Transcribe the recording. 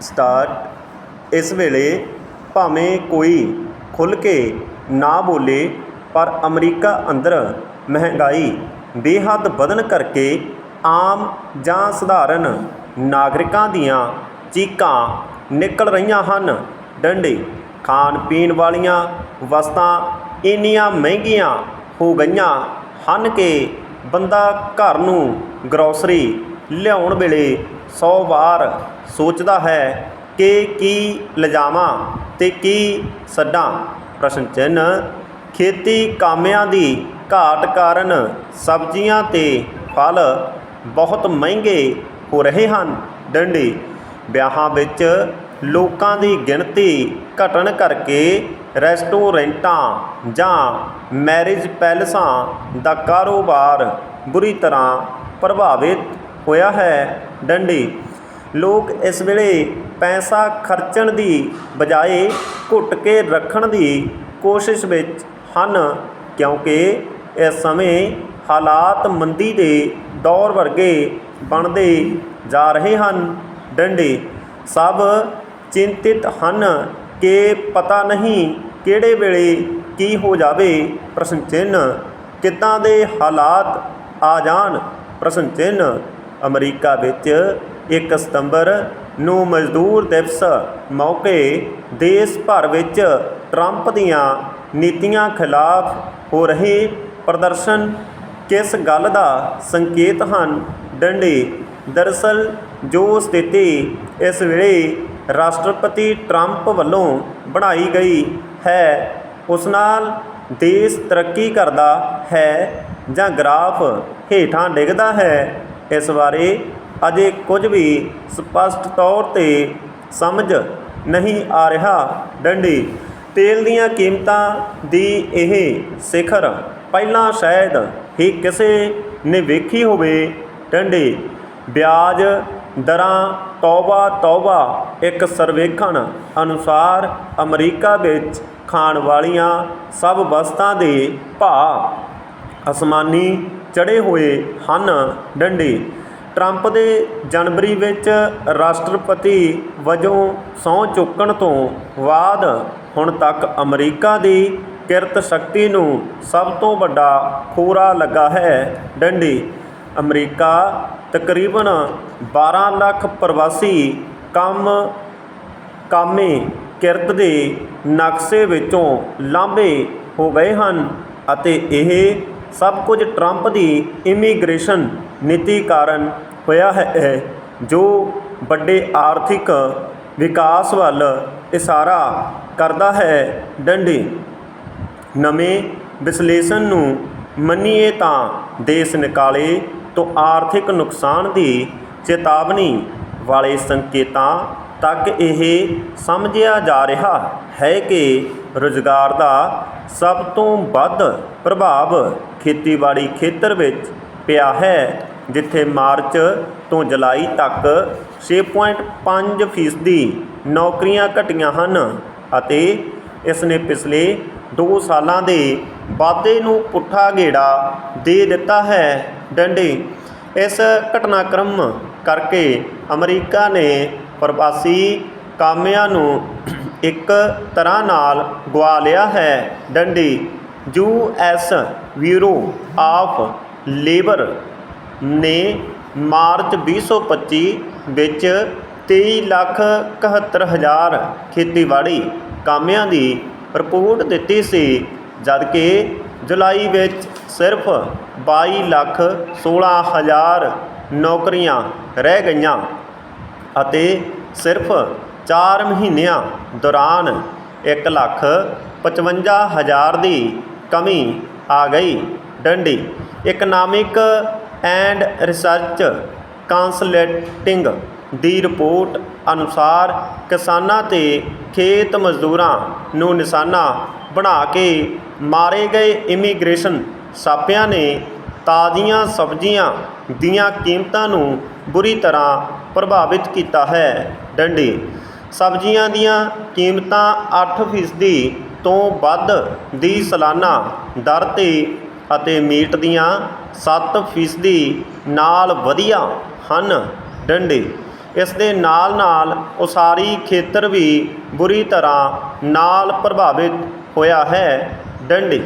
Start. ਇਸ ਵੇਲੇ ਭਾਵੇਂ ਕੋਈ ਖੁੱਲ੍ਹ ਕੇ ਨਾ ਬੋਲੇ, ਪਰ ਅਮਰੀਕਾ ਅੰਦਰ ਮਹਿੰਗਾਈ ਬੇਹੱਦ ਵਧਣ ਕਰਕੇ ਆਮ ਜਾਂ ਸਧਾਰਨ ਨਾਗਰਿਕਾਂ ਦੀਆਂ ਚੀਕਾਂ ਨਿਕਲ ਰਹੀਆਂ ਹਨ। ਡੰਡੇ, ਖਾਣ ਪੀਣ ਵਾਲੀਆਂ ਵਸਤਾਂ ਇੰਨੀਆਂ ਮਹਿੰਗੀਆਂ ਹੋ ਗਈਆਂ ਹਨ ਕਿ ਬੰਦਾ ਘਰ ਨੂੰ ਗਰੋਸਰੀ ਲਿਆਉਣ ਵੇਲੇ 100 ਵਾਰ ਸੋਚਦਾ ਹੈ ਕਿ ਕੀ ਲਿਜਾਵਾਂ ਤੇ ਕੀ ਛੱਡਾਂ ਪ੍ਰਸ਼ਨ ਚਿੰਨ੍ਹ, ਖੇਤੀ ਕਾਮਿਆਂ ਦੀ ਘਾਟ ਕਾਰਨ ਸਬਜ਼ੀਆਂ ਤੇ ਫਲ ਬਹੁਤ ਮਹਿੰਗੇ ਹੋ ਰਹੇ ਹਨ। ਡੰਡੀ, ਵਿਆਹਾਂ ਵਿੱਚ ਲੋਕਾਂ ਦੀ ਗਿਣਤੀ ਘਟਣ ਕਰਕੇ ਰੈਸਟੋਰੈਂਟਾਂ ਜਾਂ ਮੈਰਿਜ ਪੈਲਸਾਂ ਦਾ ਕਾਰੋਬਾਰ ਬੁਰੀ ਤਰ੍ਹਾਂ ਪ੍ਰਭਾਵਿਤ ਹੋਇਆ ਹੈ, ਡੰਡੀ। ਲੋਕ ਇਸ ਵੇਲੇ ਪੈਸਾ ਖਰਚਣ ਦੀ ਬਜਾਏ ਘੁੱਟ ਕੇ ਰੱਖਣ ਦੀ ਕੋਸ਼ਿਸ਼ ਵਿੱਚ ਹਨ, ਕਿਉਂਕਿ ਇਸ ਸਮੇਂ ਹਾਲਾਤ ਮੰਦੀ ਦੇ ਦੌਰ ਵਰਗੇ ਬਣਦੇ ਜਾ ਰਹੇ ਹਨ। ਡੰਡੇ, ਸਭ ਚਿੰਤਿਤ ਹਨ ਕਿ ਪਤਾ ਨਹੀਂ ਕਿਹੜੇ ਵੇਲੇ ਕੀ ਹੋ ਜਾਵੇ। ਪ੍ਰਸ਼ਨ ਚਿੰਨ੍ਹ, ਕਿੱਦਾਂ ਦੇ ਹਾਲਾਤ ਆ ਜਾਣ? ਪ੍ਰਸ਼ਨ ਚਿੰਨ੍ਹ ਅਮਰੀਕਾ ਵਿੱਚ 1 ਸਤੰਬਰ ਨੂੰ ਮਜ਼ਦੂਰ ਦਿਵਸ ਮੌਕੇ ਦੇਸ਼ ਭਰ ਵਿੱਚ ਟਰੰਪ ਦੀਆਂ ਨੀਤੀਆਂ ਖਿਲਾਫ ਹੋ ਰਹੇ ਪ੍ਰਦਰਸ਼ਨ ਕਿਸ ਗੱਲ ਦਾ ਸੰਕੇਤ ਹਨ? ਡੰਡੇ। ਦਰਅਸਲ ਜੋ ਸਥਿਤੀ ਇਸ ਵੇਲੇ ਰਾਸ਼ਟਰਪਤੀ ਟਰੰਪ ਵੱਲੋਂ ਬਣਾਈ ਗਈ ਹੈ। ਉਸ ਨਾਲ ਦੇਸ਼ ਤਰੱਕੀ ਕਰਦਾ ਹੈ ਜਾਂ ਗ੍ਰਾਫ ਹੇਠਾਂ ਡਿੱਗਦਾ ਹੈ। ਇਸ ਬਾਰੇ ਅਜੇ ਕੁਝ ਵੀ ਸਪਸ਼ਟ ਤੌਰ ਤੇ ਸਮਝ ਨਹੀਂ ਆ ਰਿਹਾ। ਡੰਡੀ, ਤੇਲ ਦੀਆਂ ਕੀਮਤਾਂ ਦੀ ਇਹ ਸਿਖਰ ਪਹਿਲਾਂ ਸ਼ਾਇਦ ਹੀ ਕਿਸੇ ਨੇ ਵੇਖੀ ਹੋਵੇ। ਡੰਡੀ, ਵਿਆਜ ਦਰਾਂ ਤੌਬਾ ਤੌਬਾ ਇੱਕ ਸਰਵੇਖਣ ਅਨੁਸਾਰ ਅਮਰੀਕਾ ਵਿੱਚ ਖਾਣ ਵਾਲੀਆਂ ਸਭ ਵਸਤਾਂ ਦੇ ਭਾਅ ਅਸਮਾਨੀ ਚੜੇ ਹੋਏ ਹਨ। ਡੰਡੀ, ਟਰੰਪ ਦੇ ਜਨਵਰੀ ਵਿੱਚ ਰਾਸ਼ਟਰਪਤੀ ਵਜੋਂ ਸਹੁੰ ਚੁੱਕਣ ਤੋਂ ਬਾਅਦ ਹੁਣ ਤੱਕ ਅਮਰੀਕਾ ਦੀ ਕਿਰਤ ਸ਼ਕਤੀ ਨੂੰ ਸਭ ਤੋਂ ਵੱਡਾ ਖੋਰਾ ਲੱਗਾ ਹੈ। ਡੰਡੀ, ਅਮਰੀਕਾ ਤਕਰੀਬਨ 12 ਲੱਖ ਪ੍ਰਵਾਸੀ ਕੰਮ ਕਾਮੇ ਕਿਰਤ ਦੇ ਨਕਸ਼ੇ ਵਿੱਚੋਂ ਲਾਂਭੇ ਹੋ ਗਏ ਹਨ ਅਤੇ ਇਹ ਸਭ ਕੁਝ ਟਰੰਪ ਦੀ ਇਮੀਗ੍ਰੇਸ਼ਨ ਨੀਤੀ ਕਾਰਨ ਹੋਇਆ ਹੈ ਜੋ ਵੱਡੇ ਆਰਥਿਕ ਵਿਕਾਸ ਵੱਲ ਇਸ਼ਾਰਾ ਕਰਦਾ ਹੈ। ਡੰਡੀ, ਨਵੇਂ ਵਿਸ਼ਲੇਸ਼ਣ ਨੂੰ ਮੰਨੀਏ ਤਾਂ ਦੇਸ਼ ਨਿਕਾਲੇ ਤੋਂ ਆਰਥਿਕ ਨੁਕਸਾਨ ਦੀ ਚੇਤਾਵਨੀ ਵਾਲੇ ਸੰਕੇਤਾਂ ਤੱਕ ਇਹ ਸਮਝਿਆ ਜਾ ਰਿਹਾ ਹੈ ਕਿ ਰੁਜ਼ਗਾਰ ਦਾ ਸਭ ਤੋਂ ਵੱਧ ਪ੍ਰਭਾਵ ਖੇਤੀਬਾੜੀ ਖੇਤਰ ਵਿੱਚ ਪਿਆ ਹੈ, ਜਿੱਥੇ ਮਾਰਚ ਤੋਂ ਜੁਲਾਈ ਤੱਕ 6.5 ਫੀਸਦੀ ਨੌਕਰੀਆਂ ਘਟੀਆਂ ਹਨ ਅਤੇ ਇਸ ਨੇ ਪਿਛਲੇ 2 ਸਾਲਾਂ ਦੇ ਵਾਧੇ ਨੂੰ ਪੁੱਠਾ ਗੇੜਾ ਦੇ ਦਿੱਤਾ ਹੈ। ਡੰਡੇ। ਇਸ ਘਟਨਾਕ੍ਰਮ ਕਰਕੇ ਅਮਰੀਕਾ ਨੇ ਪ੍ਰਵਾਸੀ ਕਾਮਿਆਂ ਨੂੰ ਇੱਕ ਤਰ੍ਹਾਂ ਨਾਲ ਗਵਾ ਲਿਆ ਹੈ। ਡੰਡੀ, U S bureau of labour ਨੇ ਮਾਰਚ 2025 ਵਿੱਚ 23 ਲੱਖ 71 ਹਜ਼ਾਰ ਖੇਤੀਬਾੜੀ ਕਾਮਿਆਂ ਦੀ ਰਿਪੋਰਟ ਦਿੱਤੀ ਸੀ, ਜਦਕਿ ਜੁਲਾਈ ਵਿੱਚ ਸਿਰਫ 22 ਲੱਖ 16 ਹਜ਼ਾਰ ਨੌਕਰੀਆਂ ਰਹਿ ਗਈਆਂ। ਅਤੇ ਸਿਰਫ 4 ਮਹੀਨਿਆਂ ਦੌਰਾਨ 1 ਲੱਖ 55 ਹਜ਼ਾਰ ਦੀ ਕਮੀ ਆ ਗਈ। ਡੰਡੀ, ਇਕਨਾਮਿਕ ਐਂਡ ਰਿਸਰਚ ਕਾਉਂਸਲਟਿੰਗ ਦੀ ਰਿਪੋਰਟ ਅਨੁਸਾਰ ਕਿਸਾਨਾਂ ਤੇ ਖੇਤ ਮਜ਼ਦੂਰਾਂ ਨੂੰ ਨਿਸ਼ਾਨਾ ਬਣਾ ਕੇ ਮਾਰੇ ਗਏ ਇਮੀਗ੍ਰੇਸ਼ਨ ਛਾਪਿਆਂ ਨੇ ਤਾਜ਼ੀਆਂ ਸਬਜ਼ੀਆਂ ਦੀਆਂ ਕੀਮਤਾਂ ਨੂੰ ਬੁਰੀ ਤਰ੍ਹਾਂ ਪ੍ਰਭਾਵਿਤ ਕੀਤਾ ਹੈ। ਡੰਡੀ, ਸਬਜ਼ੀਆਂ ਦੀਆਂ ਕੀਮਤਾਂ 8% ਤੋਂ ਵੱਧ ਦੀ ਸਾਲਾਨਾ ਦਰ ਤੇ ਅਤੇ ਮੀਟ ਦੀਆਂ 7% ਨਾਲ ਵਧੀਆ ਹਨ। ਡੰਡੇ, ਇਸ ਦੇ ਨਾਲ ਨਾਲ ਉਸਾਰੀ ਖੇਤਰ ਵੀ ਬੁਰੀ ਤਰ੍ਹਾਂ ਨਾਲ ਪ੍ਰਭਾਵਿਤ ਹੋਇਆ ਹੈ। ਡੰਡੀ